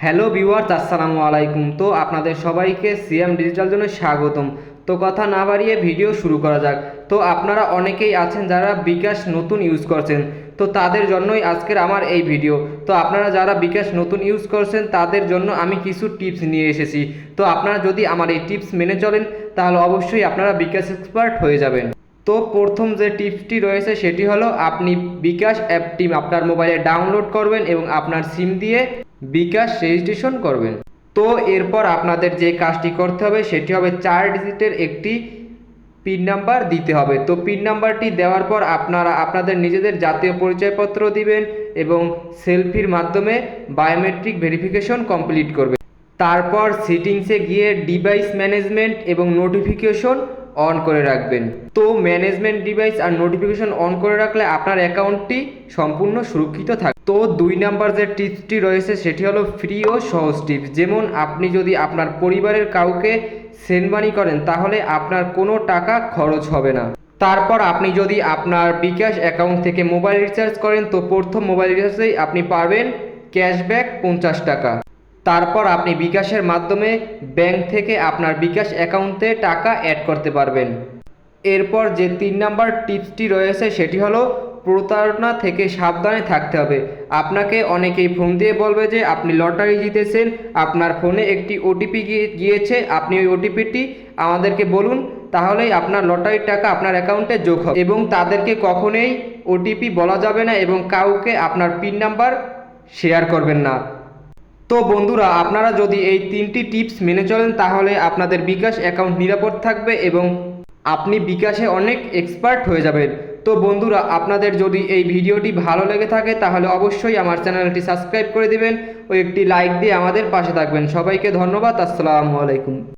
Hello viewers, আসসালামু আলাইকুম। তো আপনাদের সবাইকে সিএম ডিজিটাল জন্য স্বাগতম। তো কথা না বাড়িয়ে ভিডিও শুরু করা যাক। তো আপনারা অনেকেই আছেন যারা বিকাশ নতুন ইউজ করছেন। তো তাদের জন্যই আজকের আমার এই ভিডিও। তো আপনারা যারা বিকাশ নতুন ইউজ করছেন, তাদের জন্য আমি কিছু টিপস নিয়ে এসেছি। তো আপনারা যদি আমার এই টিপস মেনে চলেন, তাহলে অবশ্যই আপনারা বিকাশ এক্সপার্ট হয়ে যাবেন। তো প্রথম যে টিপসটি রয়েছে, সেটি হলো আপনি বিকাশ অ্যাপটি আপনার মোবাইলে ডাউনলোড করবেন এবং আপনার সিম দিয়ে বিকাশ রেজিস্ট্রেশন করবেন। তো এরপর আপনাদের যে কাজটি করতে হবে, সেটি হবে চার ডিজিটের একটি পিন নাম্বার দিতে হবে। তো পিন নাম্বারটি দেওয়ার পর আপনারা আপনাদের নিজেদের জাতীয় পরিচয়পত্র দিবেন এবং সেলফির মাধ্যমে বায়োমেট্রিক ভেরিফিকেশন কমপ্লিট করবেন। তারপর সেটিংসে গিয়ে ডিভাইস ম্যানেজমেন্ট এবং নোটিফিকেশন অন করে রাখবেন। তো ম্যানেজমেন্ট ডিভাইস আর নোটিফিকেশন অন করে রাখলে আপনার অ্যাকাউন্টটি সম্পূর্ণ সুরক্ষিত থাকে তো দুই নাম্বার যে টিপসটি রয়েছে সেটি হলো ফ্রি ও সহজ টিপস যেমন আপনি যদি আপনার পরিবারের কাউকে সেন্ড মানি করেন, তাহলে আপনার কোনো টাকা খরচ হবে না। তারপর আপনি যদি আপনার বিকাশ অ্যাকাউন্ট থেকে মোবাইল রিচার্জ করেন, তো প্রথম মোবাইল রিচার্জেই আপনি পাবেন ক্যাশব্যাক পঞ্চাশ টাকা। তারপর আপনি বিকাশের মাধ্যমে ব্যাংক থেকে আপনার বিকাশ অ্যাকাউন্টে টাকা অ্যাড করতে পারবেন। এরপর যে তিন নাম্বার টিপসটি রয়েছে সেটি হলো প্রতারণা থেকে সাবধানে থাকতে হবে। আপনাকে অনেকেই ফোন দিয়ে বলবে যে, আপনি লটারি জিতেছেন, আপনার ফোনে একটি ওটিপি গিয়েছে, আপনি ওই ওটিপিটি আমাদেরকে বলুন, তাহলেই আপনার লটারির টাকা আপনার অ্যাকাউন্টে যোগ হবে। এবং তাদেরকে কখনোই ওটিপি বলা যাবে না এবং কাউকে আপনার পিন নাম্বার শেয়ার করবেন না। তো বন্ধুরা, আপনারা যদি এই তিনটি টিপস মেনে চলেন, তাহলে আপনাদের বিকাশ অ্যাকাউন্ট নিরাপদ থাকবে এবং আপনি বিকাশে অনেক এক্সপার্ট হয়ে যাবেন। তো বন্ধুরা, আপনাদের যদি এই ভিডিওটি ভালো লেগে থাকে, তাহলে অবশ্যই আমার চ্যানেলটি সাবস্ক্রাইব করে দিবেন ও একটি লাইক দিয়ে আমাদের পাশে থাকবেন। সবাইকে ধন্যবাদ, আসসালামু আলাইকুম।